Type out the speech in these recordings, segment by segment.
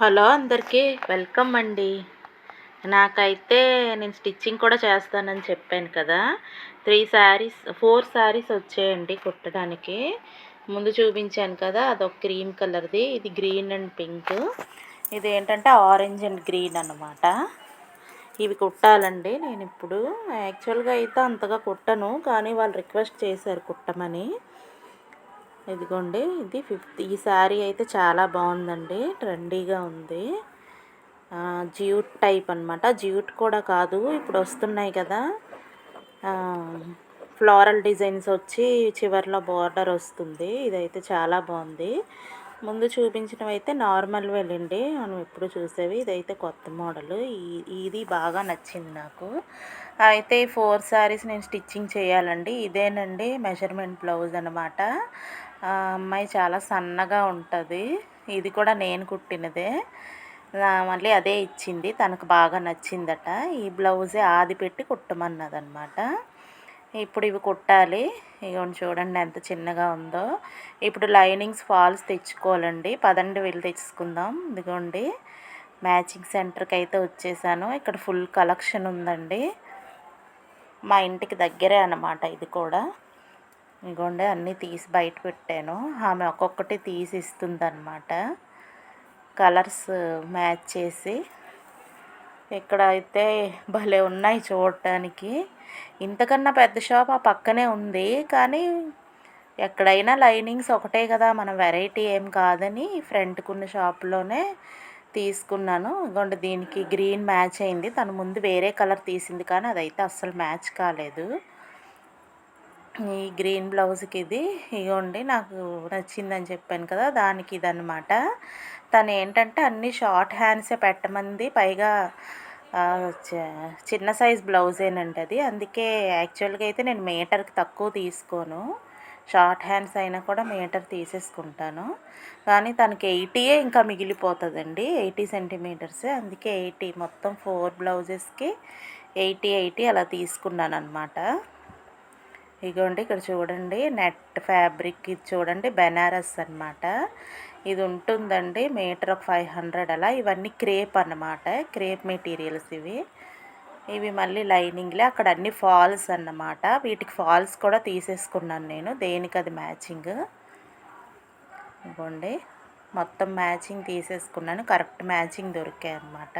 Hello అందరికీ welcome అండి. నాకైతే నేను స్టిచ్చింగ్ కూడా చేస్తానని చెప్పాను కదా. త్రీ శారీస్ ఫోర్ శారీస్ వచ్చాయండి కుట్టడానికి. ముందు చూపించాను కదా అదొక క్రీమ్ కలర్ది ఇది గ్రీన్ అండ్ పింక్. ఇది ఏంటంటే ఆరెంజ్ అండ్ గ్రీన్ అనమాట ఇవి కుట్టాలండి నేను ఇప్పుడు. యాక్చువల్గా అయితే అంతగా కుట్టను కానీ వాళ్ళు రిక్వెస్ట్ చేశారు కుట్టమని. ఇదిగోండి ఇది ఫిఫ్త్. ఈ శారీ అయితే చాలా బాగుందండి. ట్రెండీగా ఉంది. జ్యూట్ టైప్ అనమాట జ్యూట్ కూడా కాదు ఇప్పుడు వస్తున్నాయి కదా. ఫ్లోరల్ డిజైన్స్ వచ్చి చివరిలో బార్డర్ వస్తుంది. ఇదైతే చాలా బాగుంది. ముందు చూపించినవి అయితే నార్మల్ వెళ్ళండి మనం ఎప్పుడు చూసేవి. ఇదైతే కొత్త మోడల్. ఇది బాగా నచ్చింది నాకు. అయితే ఫోర్ శారీస్ నేను స్టిచ్చింగ్ చేయాలండి. ఇదేనండి మెజర్మెంట్ బ్లౌజ్ అనమాట అమ్మాయి చాలా సన్నగా ఉంటుంది. ఇది కూడా నేను కుట్టినదే. మళ్ళీ అదే ఇచ్చింది. తనకు బాగా నచ్చిందట. ఈ బ్లౌజే ఆది పెట్టి కుట్టమన్నదనమాట ఇప్పుడు ఇవి కుట్టాలి. ఇవన్నీ చూడండి ఎంత చిన్నగా ఉందో. ఇప్పుడు లైనింగ్స్ ఫాల్స్ తెచ్చుకోవాలండి. పదండి వెళ్ళి తెచ్చుకుందాం. ఇదిగోండి. మ్యాచింగ్ సెంటర్కి అయితే వచ్చేసాను. ఇక్కడ ఫుల్ కలెక్షన్ ఉందండి. మా ఇంటికి దగ్గరే అన్నమాట ఇది కూడా. ఇగోండి అన్నీ తీసి బయట పెట్టాను. ఆమె ఒక్కొక్కటి తీసి ఇస్తుంది అన్నమాట కలర్స్ మ్యాచ్ చేసి. ఇక్కడ అయితే భలే ఉన్నాయి చూడటానికి. ఇంతకన్నా పెద్ద షాప్ ఆ పక్కనే ఉంది. కానీ ఎక్కడైనా లైనింగ్స్ ఒకటే కదా మన వెరైటీ ఏం కాదని ఫ్రంట్కున్న షాప్లోనే తీసుకున్నాను. ఇగోండి దీనికి గ్రీన్ మ్యాచ్ అయింది. తను ముందు వేరే కలర్ తీసింది కానీ అదైతే అస్సలు మ్యాచ్ కాలేదు. ఈ గ్రీన్ బ్లౌజ్కి ఇది ఇగోండి నాకు నచ్చిందని చెప్పాను కదా దానికి ఇదనమాట తను ఏంటంటే అన్ని షార్ట్ హ్యాండ్సే పెట్టమంది పైగా చిన్న సైజ్ బ్లౌజేనండి అది. అందుకే యాక్చువల్గా అయితే నేను మీటర్కి తక్కువ తీసుకోను. షార్ట్ హ్యాండ్స్ అయినా కూడా మీటర్ తీసేసుకుంటాను. కానీ తనకి ఎయిటీయే ఇంకా మిగిలిపోతుందండి ఎయిటీ సెంటీమీటర్సే. అందుకే ఎయిటీ మొత్తం ఫోర్ బ్లౌజెస్కి ఎయిటీ ఎయిటీ అలా తీసుకున్నాను అనమాట ఇగోండి ఇక్కడ చూడండి నెట్ ఫ్యాబ్రిక్ ఇది చూడండి బెనారస్ అనమాట ఇది ఉంటుందండి మీటర్ ఒక ఫైవ్ హండ్రెడ్ అలా. ఇవన్నీ క్రేప్ అన్నమాట క్రేప్ మెటీరియల్స్ ఇవి. ఇవి మళ్ళీ లైనింగ్లే అక్కడ అన్ని ఫాల్స్ అన్నమాట. వీటికి ఫాల్స్ కూడా తీసేసుకున్నాను నేను దేనికి అది మ్యాచింగ్. ఇవ్వండి మొత్తం మ్యాచింగ్ తీసేసుకున్నాను కరెక్ట్ మ్యాచింగ్ దొరికాయి అన్నమాట.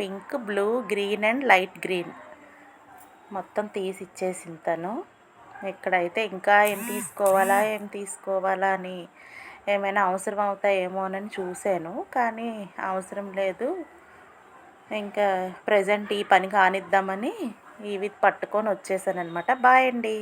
Pink blue green and light green. మొత్తం తీసి ఇచ్చేసింది తను ఇక్కడైతే ఇంకా ఏం తీసుకోవాలా ఏం తీసుకోవాలా అని ఏమైనా అవసరం అవుతాయేమోనని చూశాను. కానీ అవసరం లేదు. ఇంకా ప్రజెంట్ ఈ పని కానిద్దామని ఇవి పట్టుకొని వచ్చేసాను అనమాట బాయ్ అండి.